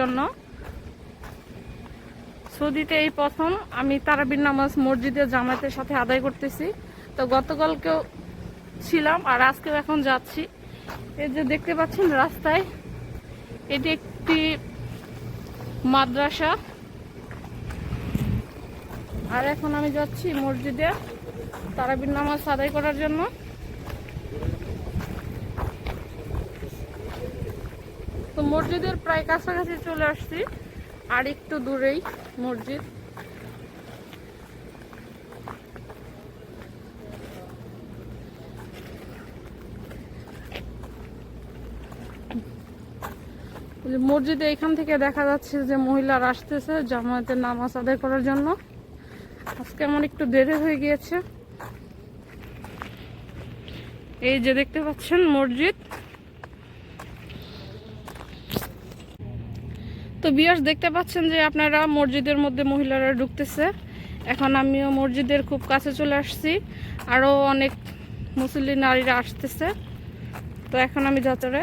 জন্য। সৌদিতে এই প্রথম আমি তারাবির নামাজ মসজিদে জামাতের সাথে আদায় করতেছি। তো গতকালকেও ছিলাম আর আজকেও এখন যাচ্ছি। এই যে দেখতে পাচ্ছেন রাস্তায়, এটি একটি মাদ্রাসা। আর এখন আমি যাচ্ছি মসজিদে তারাবির নামাজ আদায় করার জন্য। তো মসজিদের প্রায় কাছাকাছি চলে আসছি, আর একটু দূরেই মসজিদ। মসজিদে এখান থেকে দেখা যাচ্ছে যে মহিলারা আসতেছে জামায়াতের নামাজ আদায় করার জন্য। আজকে আমার একটু দেরি হয়ে গিয়েছে। এই যে দেখতে পাচ্ছেন মসজিদ। তো বিয়াস দেখতে পাচ্ছেন যে আপনারা মসজিদের মধ্যে মহিলারা ঢুকতেছে। এখন আমিও মসজিদের খুব কাছে চলে আসছি। আরও অনেক মুসলিম নারীরা আসতেছে। তো এখন আমি যাত্রে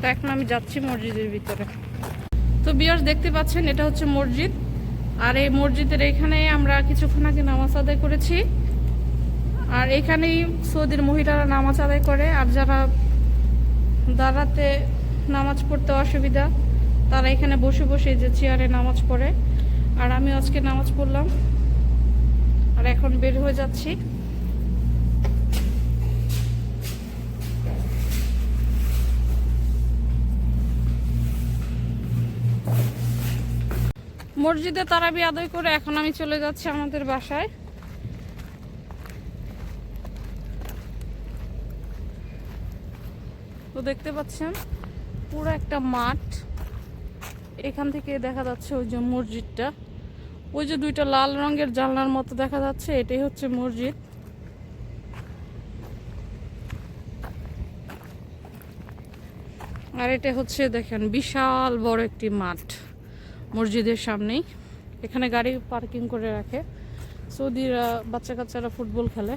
তো এখন আমি যাচ্ছি মসজিদের ভিতরে। তো বিয়াস দেখতে পাচ্ছেন, এটা হচ্ছে মসজিদ। আর এই মসজিদের এখানে আমরা কিছুক্ষণ আগে নামাজ আদায় করেছি। আর এখানেই সৌদির মহিলারা নামাজ আদায় করে। আর যারা দাঁড়াতে নামাজ পড়তে অসুবিধা। তারা এখানে বসে বসে যে চেয়ারে নামাজ পড়ে। আর আমি আজকে নামাজ পড়লাম। আর এখন বের হয়ে যাচ্ছি। মসজিদে তারাবি আদায় করে এখন আমি চলে যাচ্ছি আমাদের বাসায়। তো দেখতে পাচ্ছেন, পুরো একটা মাঠ। এখান থেকে দেখা যাচ্ছে ওই যে মসজিদটা। ওই যে দুইটা লাল রঙের জানলার মতো দেখা যাচ্ছে, এটাই হচ্ছে মসজিদ। আর এটা হচ্ছে দেখেন, বিশাল বড় একটি মাঠ মসজিদের সামনেই। এখানে গাড়ি পার্কিং করে রাখে। সৌদিরা বাচ্চা কাচ্চারা ফুটবল খেলে।